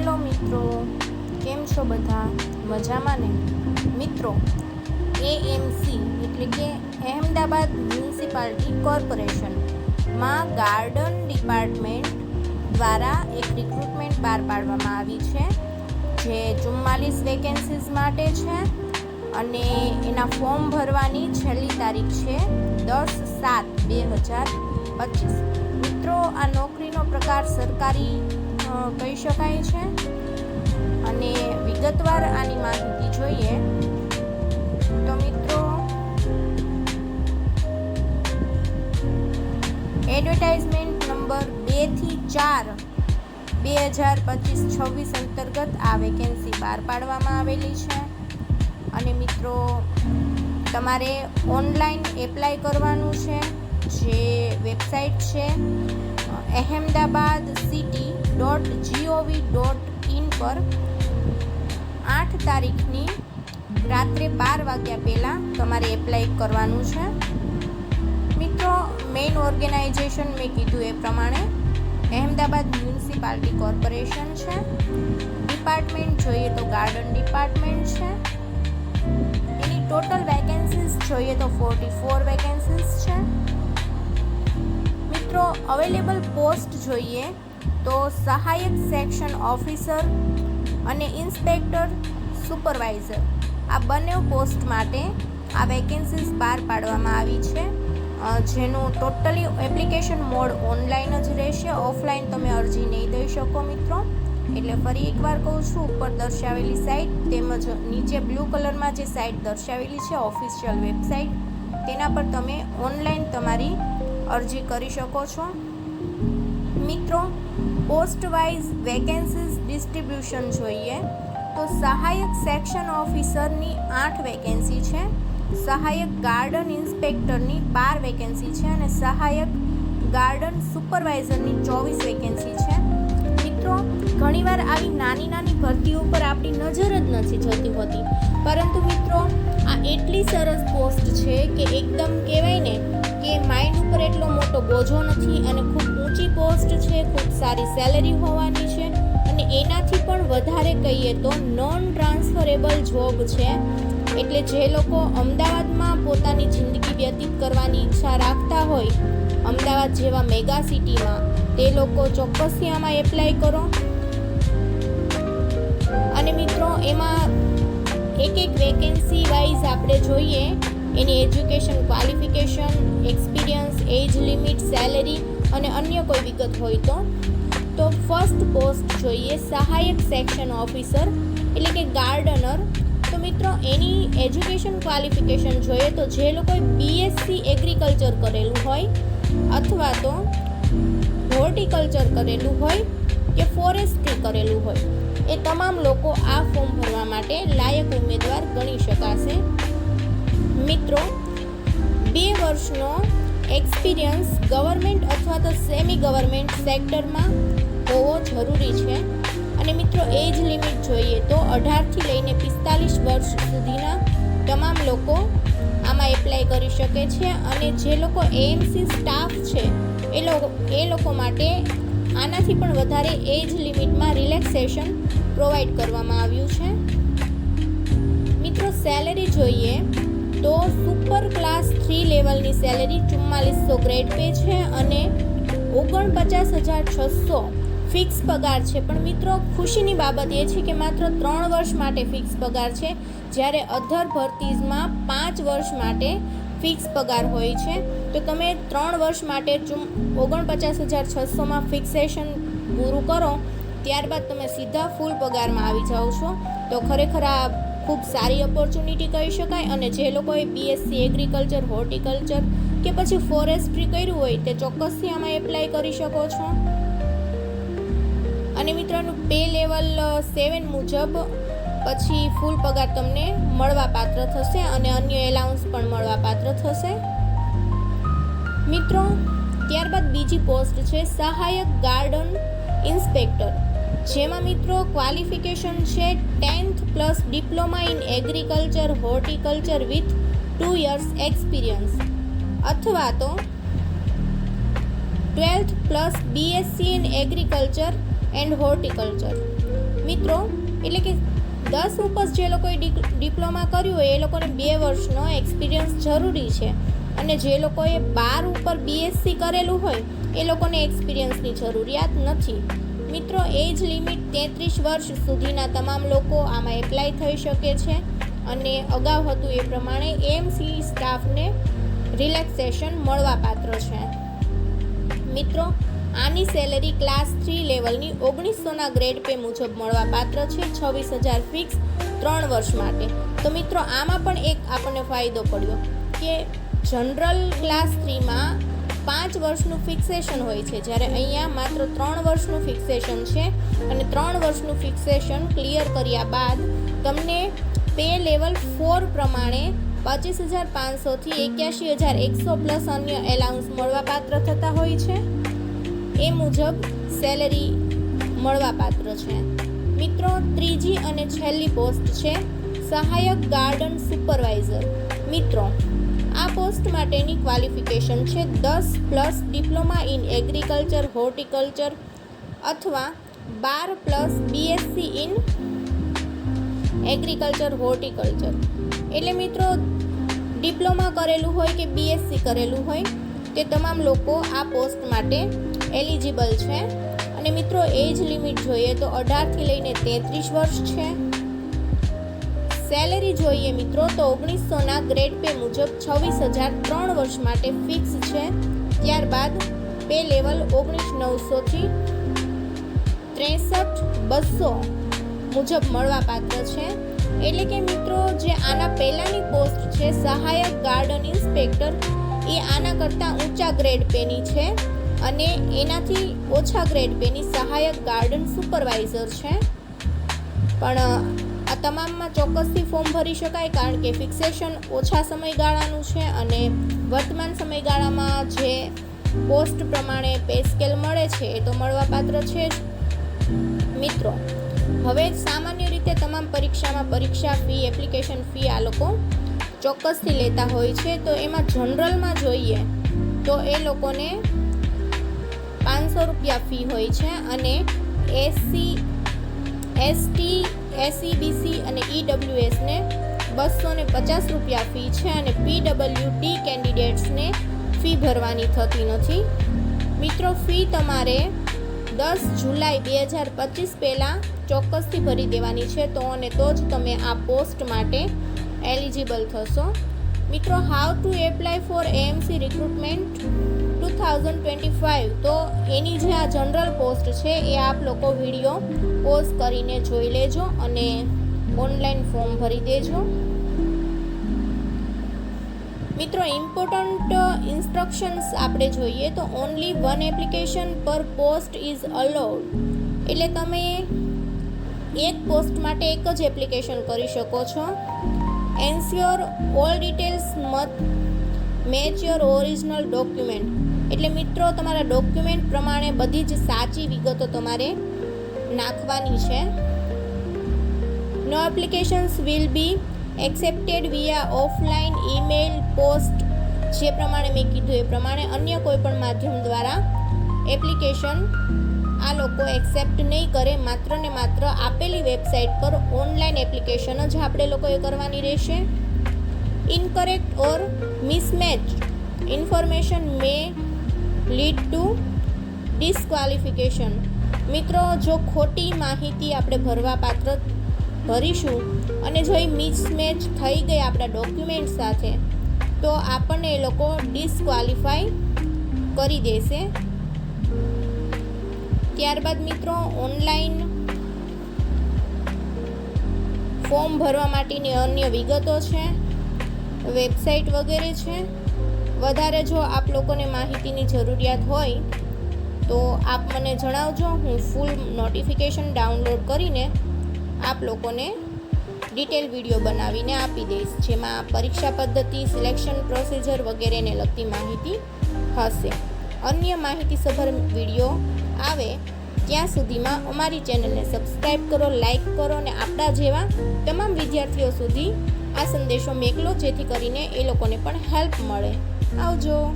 Hello મિત્રો, કેમ છો બધા? મજામાં ને? મિત્રો એએમસી એટલે કે અહેમદાબાદ મ્યુનિસિપાલિટી કોર્પોરેશનમાં ગાર્ડન ડિપાર્ટમેન્ટ દ્વારા એક રિક્રુટમેન્ટ બહાર પાડવામાં આવી છે, જે ચુમ્માલીસ વેકેન્સીઝ માટે છે અને એના ફોર્મ ભરવાની છેલ્લી તારીખ છે દસ સાત બે હજાર પચીસ. મિત્રો, આ નોકરીનો પ્રકાર સરકારી કહી શકાય છે. અને વિગતવાર આની માહિતી જોઈએ તો મિત્રો, એડવર્ટાઇઝમેન્ટ નંબર બેથી ચાર બે હજાર પચીસ છવ્વીસ અંતર્ગત આ વેકેન્સી બહાર પાડવામાં આવેલી છે. અને મિત્રો, તમારે ઓનલાઈન એપ્લાય કરવાનું છે, જે વેબસાઇટ છે Ahmedabad city dot GOV dot in પર. આઠ તારીખની રાત્રે બાર વાગ્યા પહેલાં તમારે એપ્લાય કરવાનું છે. મિત્રો મેઇન ઓર્ગેનાઇઝેશન મેં કીધું એ પ્રમાણે અહેમદાબાદ મ્યુનિસિપાલિટી કોર્પોરેશન છે. ડિપાર્ટમેન્ટ જોઈએ તો ગાર્ડન ડિપાર્ટમેન્ટ છે. એની ટોટલ વેકેન્સીસ જોઈએ તો ફોર્ટી ફોર વેકેન્સીસ છે. મિત્રો અવેલેબલ પોસ્ટ જોઈએ તો સહાયક સેક્શન ઓફિસર અને ઇન્સ્પેક્ટર સુપરવાઇઝર આ બંને પોસ્ટ માટે આ વેકેન્સીસ બહાર પાડવામાં આવી છે. જેનું ટોટલી એપ્લિકેશન મોડ ઓનલાઈન જ રહેશે. ઓફલાઈન તમે અરજી નહીં દઈ શકો મિત્રો. એટલે ફરી એકવાર કહું છું, ઉપર દર્શાવેલી સાઇટ તેમજ નીચે બ્લુ કલરમાં જે સાઇટ દર્શાવેલી છે ઓફિશિયલ વેબસાઇટ તેના પર તમે ઓનલાઈન તમારી અરજી કરી શકો છો. મિત્રો પોસ્ટ વાઇઝ વેકેન્સીઝ ડિસ્ટ્રીબ્યુશન જોઈએ. તો સહાયક સેક્શન ઓફિસરની આઠ વેકેન્સી છે, સહાયક ગાર્ડન ઇન્સ્પેક્ટરની બાર વેકેન્સી છે અને સહાયક ગાર્ડન સુપરવાઇઝરની ચોવીસ વેકેન્સી છે. મિત્રો, ઘણીવાર આવી નાની નાની ભરતીઓ પર આપણી નજર જ નથી જતી હોતી. પરંતુ મિત્રો, આ એટલી સરસ પોસ્ટ છે કે એકદમ કહેવાય ને કે માઇન્ડ ઉપર એટલો મોટો બોજો નથી અને ખૂબ ઊંચી પોસ્ટ છે, ખૂબ સારી સેલેરી હોવાની છે અને એનાથી પણ વધારે કહીએ તો નોન ટ્રાન્સફરેબલ જોબ છે. એટલે જે લોકો અમદાવાદમાં પોતાની જિંદગી વ્યતીત કરવાની ઈચ્છા રાખતા હોય, અમદાવાદ જેવા મેગા સિટીમાં તે લોકો ચોક્કસથી આમાં એપ્લાય કરો. અને મિત્રો, એમાં એક એક વેકેન્સી વાઇઝ આપણે જોઈએ એની education, qualification, experience, age limit, salary અને અન્ય કોઈ વિગત હોય તો? તો ફર્સ્ટ પોસ્ટ જોઈએ સહાયક સેક્શન ઓફિસર, એટલે કે ગાર્ડનર. તો મિત્રો, એની એજ્યુકેશન ક્વોલિફિકેશન જોઈએ તો જે લોકોએ બીએસસી એગ્રીકલ્ચર કરેલું હોય, અથવા તો હોર્ટિકલ્ચર કરેલું હોય કે ફોરેસ્ટ્રી કરેલું હોય, એ તમામ લોકો આ ફોર્મ ભરવા માટે લાયક ઉમેદવાર ગણી શકાશે. મિત્રો, બે વર્ષનો એક્સપિરિયન્સ ગવર્મેન્ટ અથવા તો સેમી ગવર્મેન્ટ સેક્ટરમાં હોવો જરૂરી છે. અને મિત્રો એજ લિમિટ જોઈએ તો અઢારથી લઈને પિસ્તાલીસ વર્ષ સુધીના તમામ લોકો આમાં એપ્લાય કરી શકે છે અને જે લોકો એએમસી સ્ટાફ છે, એ લોકો એ લોકો માટે આનાથી પણ વધારે એજ લિમિટમાં રિલેક્સેશન પ્રોવાઈડ કરવામાં આવ્યું છે. મિત્રો સેલેરી જોઈએ તો સુપર ક્લાસ થ્રી લેવલની સેલેરી ચુમ્માલીસો ગ્રેડ પે છે અને ઓગણપચાસ હજાર છસો ફિક્સ પગાર છે. પણ મિત્રો, ખુશીની બાબત એ છે કે માત્ર ત્રણ વર્ષ માટે ફિક્સ પગાર છે, જ્યારે અધર ભરતીઝમાં પાંચ વર્ષ માટે ફિક્સ પગાર હોય છે. તો તમે ત્રણ વર્ષ માટે ચુમ, ઓગણપચાસ હજાર છસોમાં ફિક્સેશન પૂરું કરો, ત્યારબાદ તમે સીધા ફૂલ પગારમાં આવી જાઓ છો. તો ખરેખર આ ખૂબ સારી ઓપોર્ચ્યુનિટી કહી શકાય અને જે લોકોએ બીએસસી એગ્રીકલ્ચર હોર્ટિકલ્ચર કે પછી ફોરેસ્ટ્રી કર્યું હોય તે ચોક્કસથી આમાં એપ્લાય કરી શકો છો. અને મિત્રોનું પે લેવલ સેવન મુજબ પછી ફૂલ પગાર તમને મળવા પાત્ર થશે અને અન્ય એલાઉન્સ પણ મળવા પાત્ર થશે. મિત્રો, ત્યારબાદ બીજી પોસ્ટ છે, સહાયક ગાર્ડન ઇન્સ્પેક્ટર જેમાં મિત્રો ક્વોલિફિકેશન છે tenth plus diploma in agriculture horticulture with two years experience અથવા તો twelfth plus BSc in agriculture and horticulture મિત્રો, એટલે કે દસ ઉપર જે લોકોએ ડિપ્લોમા કર્યું હોય, એ લોકોને બે વર્ષનો એક્સપિરિયન્સ જરૂરી છે. અને જે લોકોએ બાર ઉપર બીએસસી કરેલું હોય, એ લોકોને એક્સપિરિયન્સની જરૂરિયાત નથી. મિત્રો એજ લિમિટ તેત્રીસ વર્ષ સુધીના તમામ લોકો આમાં એપ્લાય થઈ શકે છે. અને અગાઉ હતું એ પ્રમાણે એમસી સ્ટાફને રિલેક્સેશન મળવાપાત્ર છે. મિત્રો, આની સેલરી ક્લાસ થ્રી લેવલની ઓગણીસોના ગ્રેડ પે મુજબ મળવાપાત્ર છે, છવ્વીસ હજાર ફિક્સ ત્રણ વર્ષ માટે. તો મિત્રો, આમાં પણ એક આપણને ફાયદો પડ્યો કે જનરલ ક્લાસ થ્રીમાં પાંચ વર્ષનું ફિક્સેશન હોય છે. જ્યારે અહીંયા માત્ર ત્રણ વર્ષનું ફિક્સેશન છે અને ત્રણ વર્ષનું ફિક્સેશન ક્લિયર કર્યા બાદ તમને પે લેવલ ફોર પ્રમાણે પચીસ હજાર પાંચસોથી એક્યાસી હજાર એકસો પ્લસ અન્ય એલાઉન્સ મળવાપાત્ર થતા હોય છે. એ મુજબ સેલેરી મળવાપાત્ર છે. મિત્રો, ત્રીજી અને છેલ્લી પોસ્ટ છે. સહાયક ગાર્ડન સુપરવાઇઝર મિત્રો આ પોસ્ટ માટેની ક્વોલિફિકેશન છે. દસ plus diploma in agriculture, horticulture અથવા બાર plus BSc in agriculture, horticulture. એટલે મિત્રો, ડિપ્લોમા કરેલું હોય કે બીએસસી કરેલું હોય, તે તમામ લોકો આ પોસ્ટ માટે એલિજિબલ છે. અને મિત્રો, એજ લિમિટ જોઈએ તો અઢારથી લઈને તેત્રીસ વર્ષ છે. સેલેરી જોઈએ મિત્રો તો ઓગણીસોના ગ્રેડ પે મુજબ છવ્વીસ હજાર ત્રણ વર્ષ માટે ફિક્સ છે. ત્યારબાદ પે લેવલ ઓગણીસ નવસોથી ત્રેસઠ બસો મુજબ મળવાપાત્ર છે. એટલે કે મિત્રો જે આના પહેલાંની પોસ્ટ છે, સહાયક ગાર્ડન ઇન્સ્પેક્ટર, એ આના કરતાં ઊંચા ગ્રેડ પેની છે અને એનાથી ઓછા ગ્રેડ પેની સહાયક ગાર્ડન સુપરવાઇઝર છે. પણ આ તમામમાં ચોક્કસથી ફોર્મ ભરી શકાય કારણ કે ફિક્સેશન ઓછા સમયગાળાનું છે અને વર્તમાન સમયગાળામાં જે પોસ્ટ પ્રમાણે પે સ્કેલ મળે છે એ તો મળવાપાત્ર છે જ. મિત્રો, હવે સામાન્ય રીતે તમામ પરીક્ષામાં પરીક્ષા ફી એપ્લિકેશન ફી આ લોકો ચોક્કસથી લેતા હોય છે. તો એમાં જનરલમાં જોઈએ તો એ લોકોને પાંચસો રૂપિયા ફી હોય છે અને એસસી એસટી એસઈબીસી અને ઈડબ્લ્યુએસને બસો ને પચાસ રૂપિયા ફી છે અને પીડબ્લ્યુડી કેન્ડિડેટ્સને ફી ભરવાની થતી નથી. મિત્રો, ફી તમારે દસ જુલાઈ બે હજાર પચીસ પહેલાં ચોક્કસથી ભરી દેવાની છે, તો અને તો જ તમે આ પોસ્ટ માટે એલિજિબલ થશો. મિત્રો how to apply for AMC recruitment two thousand twenty five તો એની જે આ જનરલ પોસ્ટ છે, એ આપ લોકો વીડિયો પોઝ કરીને જોઈ લેજો અને ઓનલાઈન ફોર્મ ભરી દેજો. મિત્રો ઇમ્પોર્ટન્ટ ઇન્સ્ટ્રક્શન્સ આપણે જોઈએ તો only one application per post is allowed એટલે તમે એક પોસ્ટ માટે એક જ એપ્લિકેશન કરી શકો છો. Ensure all details must match your original document એટલે મિત્રો, તમારા ડોક્યુમેન્ટ પ્રમાણે બધી જ સાચી વિગતો તમારે નાખવાની છે. No applications will be accepted via offline email post જે પ્રમાણે મેં કીધું એ પ્રમાણે અન્ય કોઈ પણ માધ્યમ દ્વારા એપ્લિકેશન આ લોકો એક્સેપ્ટ નહીં કરે. માત્ર ને માત્ર આપેલી વેબસાઇટ પર ઓનલાઈન એપ્લિકેશન જ આપણે લોકોએ કરવાની રહેશે. Incorrect or mismatch information may lead to disqualification. મિત્રો, જો ખોટી માહિતી આપણે ભરવા પાત્ર ભરીશું અને જો એ મિસમેચ થઈ ગઈ આપણા ડોક્યુમેન્ટ સાથે, તો આપણને એ લોકો ડિસ્ક્વાલિફાય કરી દેશે. ત્યારબાદ મિત્રો, ઓનલાઈન ફોર્મ ભરવા માટેની અન્ય વિગતો છે, વેબસાઇટ વગેરે છે. વધારે જો આપ લોકોને માહિતીની જરૂરિયાત હોય, તો આપ મને જણાવજો. હું ફૂલ નોટિફિકેશન ડાઉનલોડ કરીને આપ લોકોને ડિટેલ વીડિયો બનાવીને આપી દઈશ, જેમાં પરીક્ષા પદ્ધતિ સિલેક્શન પ્રોસિજર વગેરેને લગતી માહિતી હશે. અન્ય માહિતીસભર વીડિયો આવે ત્યાં સુધીમાં અમારી ચેનલને સબસ્ક્રાઈબ કરો લાઈક કરો અને આપણા જેવા તમામ વિદ્યાર્થીઓ સુધી આ સંદેશો મેકલો, જેથી કરીને એ લોકોને પણ હેલ્પ મળે. આવજો.